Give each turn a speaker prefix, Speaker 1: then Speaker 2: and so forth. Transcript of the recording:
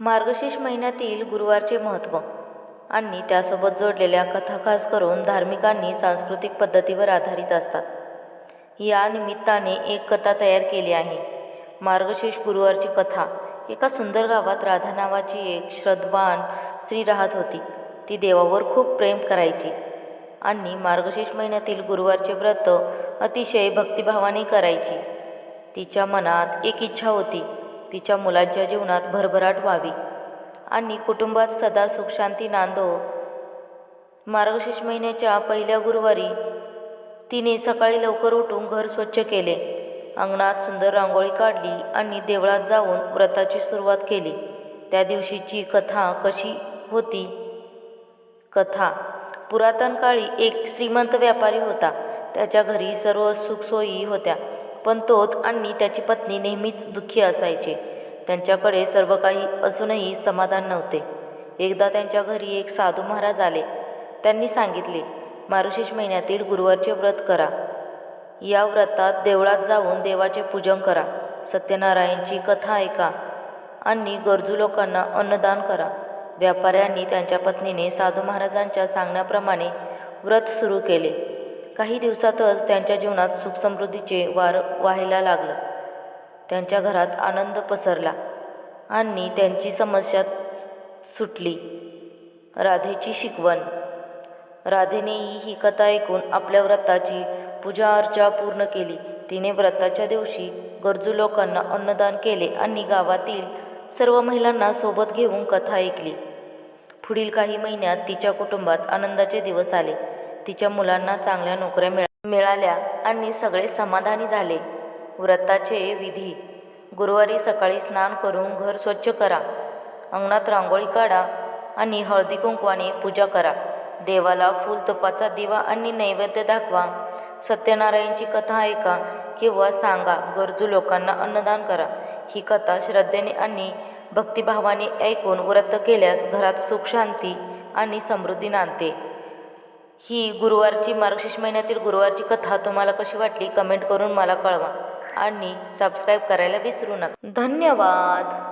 Speaker 1: मार्गशीर्ष महिन्यातील गुरुवारचे महत्त्व. आणि त्यासोबत जोडलेल्या कथा खास करून धार्मिकांनी सांस्कृतिक पद्धतीवर आधारित असतात. या निमित्ताने एक कथा तयार केली आहे. मार्गशीर्ष गुरुवारची कथा. एका सुंदर गावात राधा नावाची एक श्रद्धवान स्त्री राहत होती. ती देवावर खूप प्रेम करायची. आणि मार्गशीर्ष महिन्यातील गुरुवारचे व्रत अतिशय भक्तिभावाने करायची. तिच्या मनात एक इच्छा होती. तिच्या मुलांच्या जीवनात भरभराट व्हावी. आणि कुटुंबात सदा सुखशांती नांदो हो. मार्गशीर्ष महिन्याच्या पहिल्या गुरुवारी तिने सकाळी लवकर उठून घर स्वच्छ केले. अंगणात सुंदर रांगोळी काढली आणि देवळात जाऊन व्रताची सुरुवात केली. त्या दिवशीची कथा कशी होती? कथा. पुरातन काळी एक श्रीमंत व्यापारी होता. त्याच्या घरी सर्व सुखसोयी होत्या. पण तोच आणि त्याची पत्नी नेहमीच दुःखी असायचे. त्यांच्याकडे सर्व काही असूनही समाधान नव्हते. एकदा त्यांच्या घरी एक साधू महाराज आले. त्यांनी सांगितले मार्गशीर्ष महिन्यातील गुरुवारचे व्रत करा. या व्रतात देवळात जाऊन देवाचे पूजन करा. सत्यनारायणची कथा ऐका आणि गरजू लोकांना अन्नदान करा. व्यापाऱ्यांनी त्यांच्या पत्नीने साधू महाराजांच्या सांगण्याप्रमाणे व्रत सुरू केले. काही दिवसातच त्यांच्या जीवनात सुखसमृद्धीचे वार व्हायला लागलं. त्यांच्या घरात आनंद पसरला आणि त्यांची समस्या सुटली. राधेची शिकवण. राधेनेही ही कथा ऐकून आपल्या व्रताची पूजा अर्चा पूर्ण केली. तिने व्रताच्या दिवशी गरजू लोकांना अन्नदान केले आणि गावातील सर्व महिलांना सोबत घेऊन कथा ऐकली. पुढील काही महिन्यात तिच्या कुटुंबात आनंदाचे दिवस आले. तिच्या मुलांना चांगल्या नोकऱ्या मिळा मिळाल्या आणि सगळे समाधानी झाले. व्रताचे विधी. गुरुवारी सकाळी स्नान करून घर स्वच्छ करा. अंगणात रांगोळी काढा आणि हळदी कुंकवाने पूजा करा. देवाला फूल तुपाचा दिवा आणि नैवेद्य दाखवा. सत्यनारायणची कथा ऐका किंवा सांगा. गरजू लोकांना अन्नदान करा. ही कथा श्रद्धेने आणि भक्तिभावाने ऐकून व्रत केल्यास घरात सुख शांती आणि समृद्धी नांदते. ही गुरुवारची मार्गशीर्ष महिन्यातील गुरुवारची कथा तुम्हाला कशी वाटली? कमेंट करून मला कळवा. आणि सबस्क्राईब करायला विसरू नका. धन्यवाद.